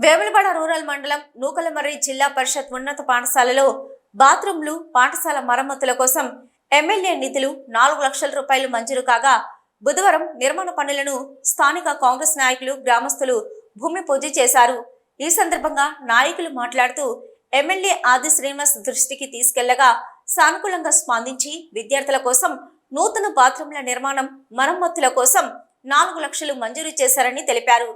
Vemulawada rural మండలం నూకలమర్రి జిల్లా పరిషత్ ఉన్నత పాఠశాలలో బాత్రూంలు పాఠశాల మరమ్మతుల కోసం ఎమ్మెల్యే నిధులు నాలుగు లక్షల రూపాయలు మంజూరు కాగా బుధవారం నిర్మాణ పనులను స్థానిక కాంగ్రెస్ నాయకులు గ్రామస్తులు భూమి పూజ చేశారు. ఈ సందర్భంగా నాయకులు మాట్లాడుతూ ఎమ్మెల్యే ఆది శ్రీనివాస్ దృష్టికి తీసుకెళ్ళగా సానుకూలంగా స్పందించి విద్యార్థుల కోసం నూతన బాత్రూంల నిర్మాణం మరమ్మతుల కోసం నాలుగు లక్షలు మంజూరు చేశారని తెలిపారు.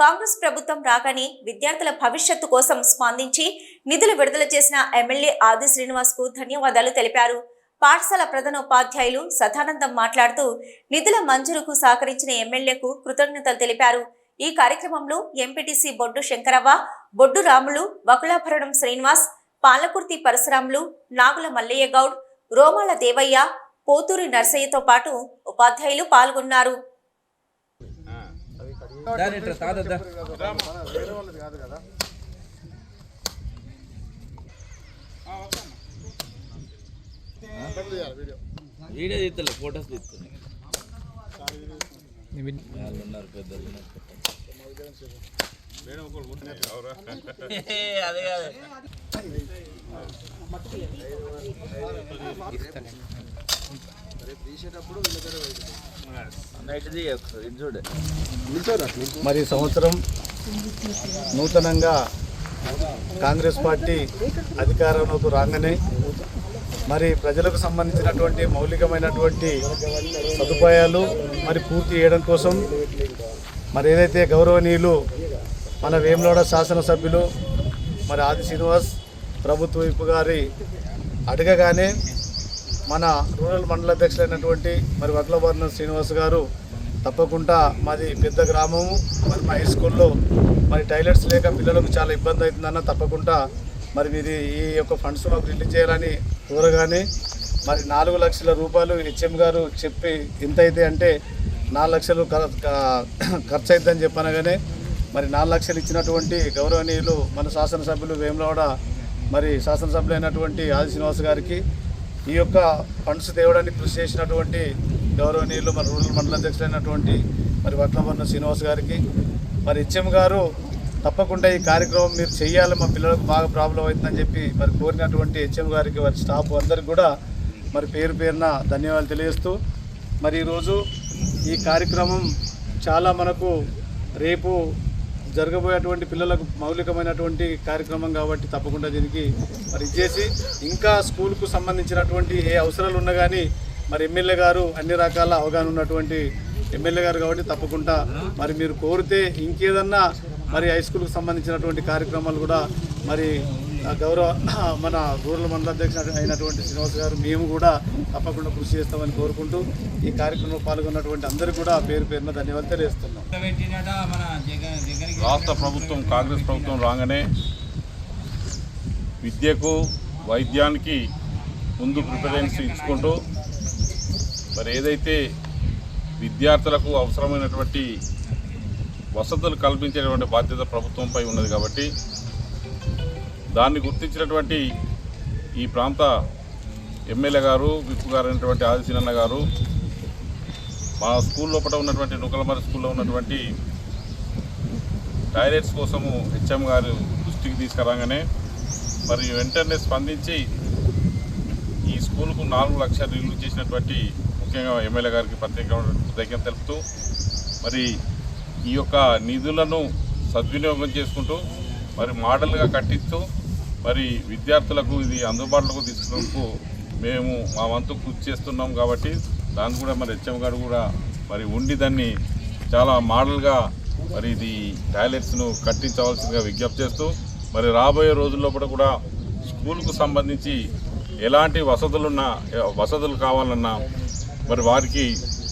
కాంగ్రెస్ ప్రభుత్వం రాగానే విద్యార్థుల భవిష్యత్తు కోసం స్పందించి నిధులు విడుదల చేసిన ఎమ్మెల్యే ఆది శ్రీనివాస్కు ధన్యవాదాలు తెలిపారు. పాఠశాల ప్రధానోపాధ్యాయులు సదానందం మాట్లాడుతూ నిధుల మంజూరుకు సహకరించిన ఎమ్మెల్యేకు కృతజ్ఞతలు తెలిపారు. ఈ కార్యక్రమంలో ఎంపీటీసీ బొడ్డు శంకరవ్వ బొడ్డు రాములు వకులాభరణం శ్రీనివాస్ పాలకుర్తి పరశురాములు నాగుల మల్లయ్య గౌడ్ రోమాల దేవయ్య పోతూరి నర్సయ్యతో పాటు ఉపాధ్యాయులు పాల్గొన్నారు. దాని ఇట్రా తాతద్దా వీడియో తీస్తలే ఫొటోస్ తీస్తున్నాయి వాళ్ళు ఉన్నారు పెద్దలు ఉన్నారు. అదే కాదు మరి సంవత్సరం నూతనంగా కాంగ్రెస్ పార్టీ అధికారంలోకి రాగానే మరి ప్రజలకు సంబంధించినటువంటి మౌలికమైనటువంటి సదుపాయాలు మరి పూర్తి చేయడం కోసం మరి ఏదైతే గౌరవనీయులు మన వేములవాడ శాసనసభ్యులు మరి ఆది శ్రీనివాస్ ప్రభుత్వ వైపు గారి అడగగానే మన రూరల్ మండల అధ్యక్షులైనటువంటి మరి వడ్లవర్ణ శ్రీనివాస్ గారు తప్పకుండా మాది పెద్ద గ్రామము మరి మా హై స్కూల్లో మరి టాయిలెట్స్ లేక పిల్లలకు చాలా ఇబ్బంది అవుతుందన్న తప్పకుండా మరి మీది ఈ యొక్క ఫండ్స్ మాకు రిలీజ్ చేయాలని కోరగానే మరి నాలుగు లక్షల రూపాయలు హెచ్ఎం గారు చెప్పి ఎంత అయితే అంటే నాలుగు లక్షలు ఖర్చు అవుతుందని చెప్పనగానే మరి నాలుగు లక్షలు ఇచ్చినటువంటి గౌరవనీయులు మన శాసనసభ్యులు వేములవాడ మరి శాసనసభ్యులైనటువంటి ఆది శ్రీనివాస్ గారికి ఈ యొక్క ఫండ్స్ తేవడానికి కృషి చేసినటువంటి గౌరవనీయులు మన రూరల్ మండల అధ్యక్షులైనటువంటి మరి వడ్లమన్న శ్రీనివాస్ గారికి. మరి హెచ్ఎం గారు తప్పకుండా ఈ కార్యక్రమం మీరు చేయాలి మా పిల్లలకు బాగా ప్రాబ్లం అవుతుందని చెప్పి మరి కోరినటువంటి హెచ్ఎం గారికి వారి స్టాఫ్ అందరికి కూడా మరి పేరు పేరున ధన్యవాదాలు తెలియజేస్తూ మరి ఈరోజు ఈ కార్యక్రమం చాలా మనకు రేపు జరగబోయేటువంటి పిల్లలకు మౌలికమైనటువంటి కార్యక్రమం కాబట్టి తప్పకుండా దీనికి మరి ఇచ్చేసి ఇంకా స్కూల్కు సంబంధించినటువంటి ఏ అవసరాలు ఉన్నా కానీ మరి ఎమ్మెల్యే గారు అన్ని రకాల అవగాహన ఉన్నటువంటి ఎమ్మెల్యే గారు కాబట్టి తప్పకుండా మరి మీరు కోరితే ఇంకేదన్నా మరి హై స్కూల్కి సంబంధించినటువంటి కార్యక్రమాలు కూడా మరి గౌరవ మన రూరల్ మండల అధ్యక్షుడు అయినటువంటి శ్రీనివాస్ గారు మేము కూడా తప్పకుండా కృషి చేస్తామని కోరుకుంటూ ఈ కార్యక్రమంలో పాల్గొన్నటువంటి అందరికీ కూడా పేరు పేరున ధన్యవాదాలు తెలియజేస్తున్నాం. రాష్ట్ర ప్రభుత్వం కాంగ్రెస్ ప్రభుత్వం రాగానే విద్యకు వైద్యానికి ముందు ప్రిఫరెన్స్ ఇచ్చుకుంటూ మరి ఏదైతే విద్యార్థులకు అవసరమైనటువంటి వసతులు కల్పించేటువంటి బాధ్యత ప్రభుత్వంపై ఉన్నది కాబట్టి దాన్ని గుర్తించినటువంటి ఈ ప్రాంత ఎమ్మెల్యే గారు విప్పు గారు అయినటువంటి ఆదిశీనన్న గారు మా స్కూల్ లోపల ఉన్నటువంటి నుకలమరి స్కూల్లో ఉన్నటువంటి టాయిలెట్స్ కోసము హెచ్ఎం గారు దృష్టికి తీసుకురాగానే మరి వెంటనే స్పందించి ఈ స్కూల్కు నాలుగు లక్షలు రిలీజ్ చేసినటువంటి ముఖ్యంగా ఎమ్మెల్యే గారికి ప్రత్యేకమైన కృతజ్ఞత తెలుపుతూ మరి ఈ యొక్క నిధులను సద్వినియోగం చేసుకుంటూ మరి మోడల్గా కట్టిస్తూ మరి విద్యార్థులకు ఇది అందుబాటులోకి తీసుకున్నందుకు మేము మా వంతు కృషి చేస్తున్నాం కాబట్టి దాన్ని కూడా మరి హెచ్ఎం గారు కూడా మరి ఉండి దాన్ని చాలా మోడల్గా మరి ఇది టాయిలెట్స్ను కట్టించవలసిందిగా విజ్ఞప్తి చేస్తూ మరి రాబోయే రోజుల్లో కూడా కూడా స్కూల్కు సంబంధించి ఎలాంటి వసతులున్నా వసతులు కావాలన్నా మరి వారికి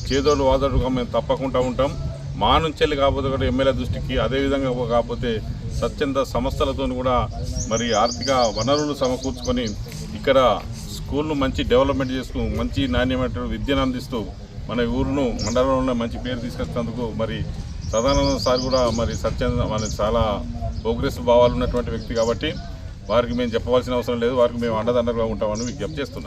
చేదోడు వాదోడుగా మేము తప్పకుండా ఉంటాం. మా నుంచి వెళ్ళి కాకపోతే కూడా ఎమ్మెల్యే దృష్టికి అదేవిధంగా కాకపోతే స్వచ్ఛంద సంస్థలతో కూడా మరి ఆర్థిక వనరులు సమకూర్చుకొని ఇక్కడ స్కూల్ను మంచి డెవలప్మెంట్ చేస్తూ మంచి నాణ్యమైన విద్యను అందిస్తూ మన ఊరును మండలంలో మంచి పేరు తీసుకొచ్చినందుకు మరి సదానంద సార్ కూడా మరి స్వచ్ఛంద మన చాలా ప్రోగ్రెస్ భావాలు ఉన్నటువంటి వ్యక్తి కాబట్టి వారికి మేము చెప్పవలసిన అవసరం లేదు వారికి మేము అండదండగా ఉంటామని విజ్ఞప్తి చేస్తున్నాను.